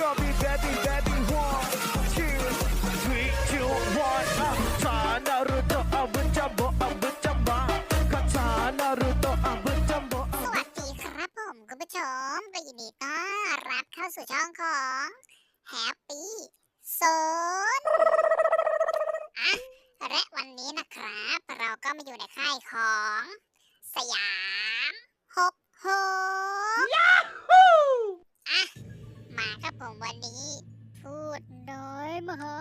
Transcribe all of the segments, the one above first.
Girl be baby baby one two three two one อะชานารุโตะอาวุจัมโบอาวุจัมบะคาชานารุโตะอาวุจัมโบสวัสดีครับผมคุณผู้ชมก็ยินดีต้อนรับเข้าสู่ช่องของ Happy Zone อะและวันนี้นะครับ เราก็มาอยู่ในค่ายของ มาครับผมวันนี้ พูดน้อยมหา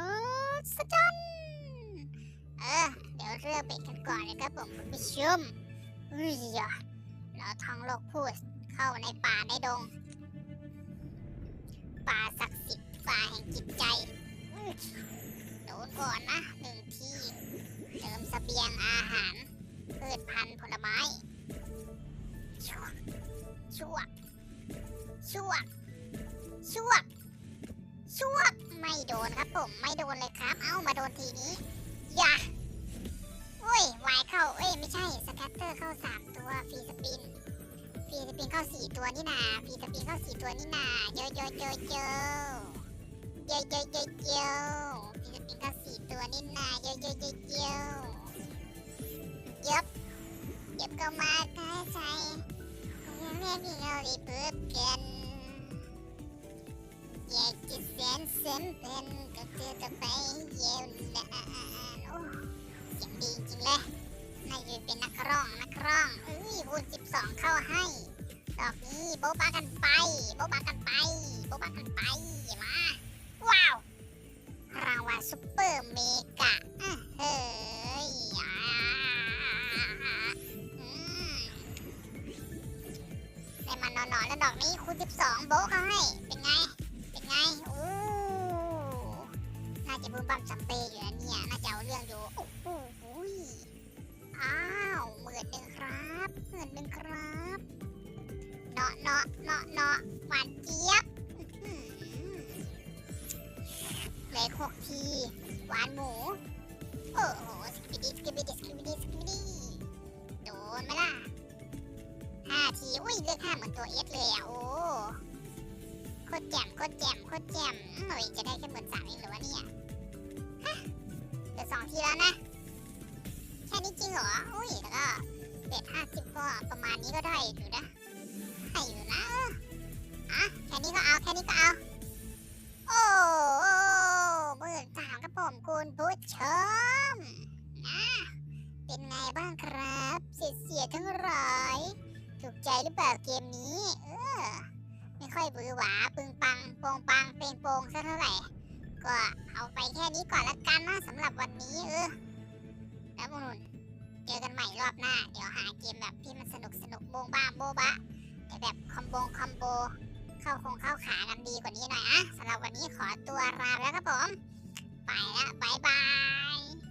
สจรรย์เออ เดี๋ยวเริ่มเบรกกันก่อนนะครับผมคุณผู้ชมเฮ้ยเราท่องโลกพูดเข้าในป่าในดง ป่าศักดิ์สิทธิ์ป่าแห่งจิตใจอื้อโดนก่อนนะหนึ่งที่เติมเสบียงอาหารพืชพันธุ์ผลไม้ ชั่วชั่วชั่วชั่ว ชั่วไม่โดนครับผมไม่โดนเลยครับ เอ้ามาโดนทีนี้อย่าโอ้ยวายเข้าเอ้ยไม่ใช่สแคตเตอร์เข้าสามตัวฟรีสปินฟรีสปินเข้าสี่ตัวนี่นาฟรีสปินเข้าสี่ตัวนี่นาโยโยโยโยโยโยโยโยฟรีสปินเข้าสี่ตัวนี่นาโยโยโยโยยับยับก็มาใกล้ใจเรียกที่เราด้เปิดกัน อยากจะแสนเส้นเป็นก็คือจะไปเยี่ยมนะโอ้เสียงดีจริงเลยนายเป็นนักร้องนักร้องเอ้ยคูณ12เข้าให้ดอกนี้โบ๊ะบากันไปโบ๊ะบากันไปโบ๊ะบากันไปมาว้าวรางวัลซุปเปอร์เมกะอื้อเฮ้ยอืมได้มานอนๆแล้วดอกนี้คูณ12โบ๊ะเขาให้ ครับหมื่นหนึ่งครับเนาะเนาะเนาะเนาะหวานเจี๊ยบเลยหกที หวานหมู โอ้โหสกิปปี้สกิปปี้สกิปปี้สกิปปี้โดนไหมล่ะห้าที อุ้ยเลือกห้าเหมือนตัวเอสเลยอะโอ้โคตรแจ่มโคตรแจ่มโคตรแจ่มเฮ้ยจะได้แค่หมื่นสามเองหรือวะเนี่ยฮะเหลือสองทีแล้วนะ แค่นี้จริงเหรอ อุ้ย แล้วก็ เบ็ดห้าสิบก็ประมาณนี้ก็ได้อยู่นะให้อยู่นะอออะแค่นี้ก็เอาแค่นี้ก็เอาโอ้โอ้หมื่นสามครับผมคุณผู้ชมนะเป็นไงบ้างครับเสียเสียๆทั้งหลายถูกใจหรือเปล่าเกมนี้ เออ ไม่ค่อยบือหวาปึงปังโปงปังเปงโปงสักเท่าไหร่ก็เอาไปแค่นี้ก่อนละกันนะสำหรับวันนี้เออแล้วพวกนุ่น เจอกันใหม่รอบหน้า เดี๋ยวหาเกมแบบที่มันสนุกสนุกโบงบ้าโบบะแต่แบบคอมโบงคอมโบ เข้าคงเข้าขากันดีกว่านี้หน่อยอะสำหรับวันนี้ขอตัวลาแล้วครับผม ไปละบายบาย